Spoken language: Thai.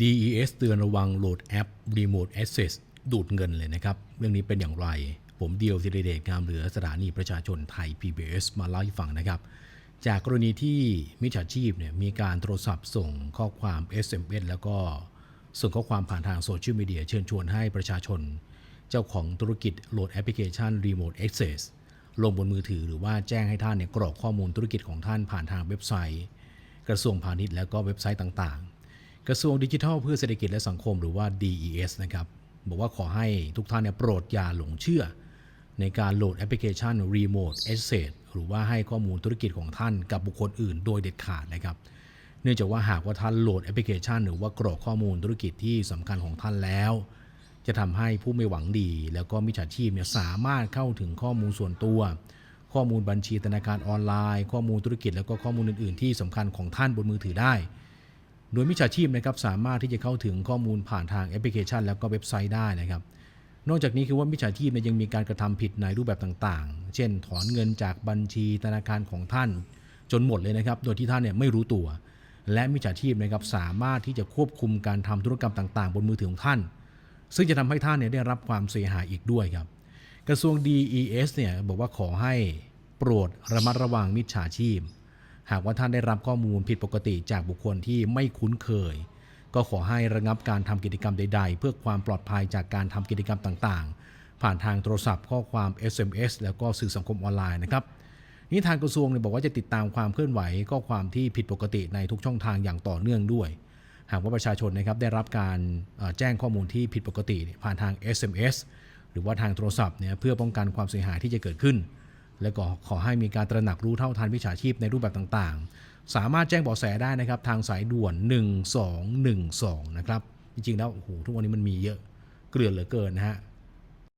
DES เตือนระวังโหลดแอป Remote Access ดูดเงินเลยนะครับ เรื่องนี้เป็นอย่างไร ผมเดียวธีรเดชงามเหลือสถานีประชาชนไทย PBS มาเล่าให้ฟังนะครับ จากกรณีที่มิจฉาชีพเนี่ยมีการโทรศัพท์ส่งข้อความ SMS แล้วก็ส่งข้อความผ่านทางโซเชียลมีเดียเชิญชวนให้ประชาชน เจ้าของธุรกิจโหลดแอปพลิเคชัน Remote Access ลงบนมือถือหรือว่าแจ้งให้ท่านเนี่ยกรอกข้อมูลธุรกิจของท่านผ่านทางเว็บไซต์ กระทรวงพาณิชย์และก็เว็บไซต์ต่างๆ กระทรวงดิจิทัลเพื่อเศรษฐกิจและสังคมหรือว่า DES นะครับบอกว่าขอให้ทุกท่านเนี่ยโปรดอย่าหลงเชื่อ ในการโหลดแอปพลิเคชัน Remote Access หรือว่าให้ข้อมูลธุรกิจของท่านกับบุคคลอื่นโดยเด็ดขาดนะครับเนื่องจากว่าหากว่าท่านโหลดแอปพลิเคชัน หรือว่ากรอกข้อมูลธุรกิจที่สำคัญของท่านแล้ว จะทำให้ผู้ไม่หวังดี แล้วก็มิจฉาชีพเนี่ยสามารถเข้าถึงข้อมูลส่วนตัว ข้อมูลบัญชีธนาคารออนไลน์ ข้อมูลธุรกิจแล้วก็ข้อมูลอื่น ๆ ที่สำคัญของท่านบนมือถือได้ โดยมิจฉาชีพนะครับสามารถที่จะเข้าถึงข้อมูลผ่านทางแอปพลิเคชัน แล้วก็เว็บไซต์ได้นะครับ นอกจากนี้คือว่ามิจฉาชีพเนี่ยยังมีการกระทำผิดในรูปแบบต่างๆ เช่น ถอนเงินจากบัญชีธนาคารของท่าน จนหมดเลยนะครับ โดยที่ท่านเนี่ยไม่รู้ตัว และมิจฉาชีพนะครับสามารถที่จะควบคุมการทำธุรกรรมต่างๆ บนมือถือของท่าน ซึ่งจะทำให้ท่านเนี่ยได้รับความเสียหายอีกด้วยครับ กระทรวง DES เนี่ยบอกว่าขอให้โปรดระมัดระวังมิจฉาชีพ หากว่าท่านได้รับข้อมูลผิดปกติจากบุคคลที่ไม่คุ้นเคย ก็ขอให้ระงับการทำกิจกรรมใด ๆ เพื่อความปลอดภัยจากการทำกิจกรรมต่างๆ ผ่านทางโทรศัพท์ข้อความ SMS แล้วก็สื่อสังคมออนไลน์นะครับนี่ทางกระทรวงเนี่ยบอกว่าจะติดตามความเคลื่อนไหวข้อความที่ผิดปกติในทุกช่องทางอย่างต่อเนื่องด้วย หากว่าประชาชนนะครับได้รับการแจ้งข้อมูลที่ผิดปกติผ่านทาง SMS หรือว่าทางโทรศัพท์เนี่ยเพื่อป้องกันความเสียหายที่จะเกิดขึ้น และก็ขอให้มีการตระหนักรู้เท่าทันวิชาชีพในรูปแบบต่างๆ สามารถแจ้งเบาะแสได้นะครับทางสายด่วน 1212 นะครับ จริงๆแล้วโอ้โหทุกวันนี้มันมีเยอะเกลื่อนเหลือเกินนะฮะ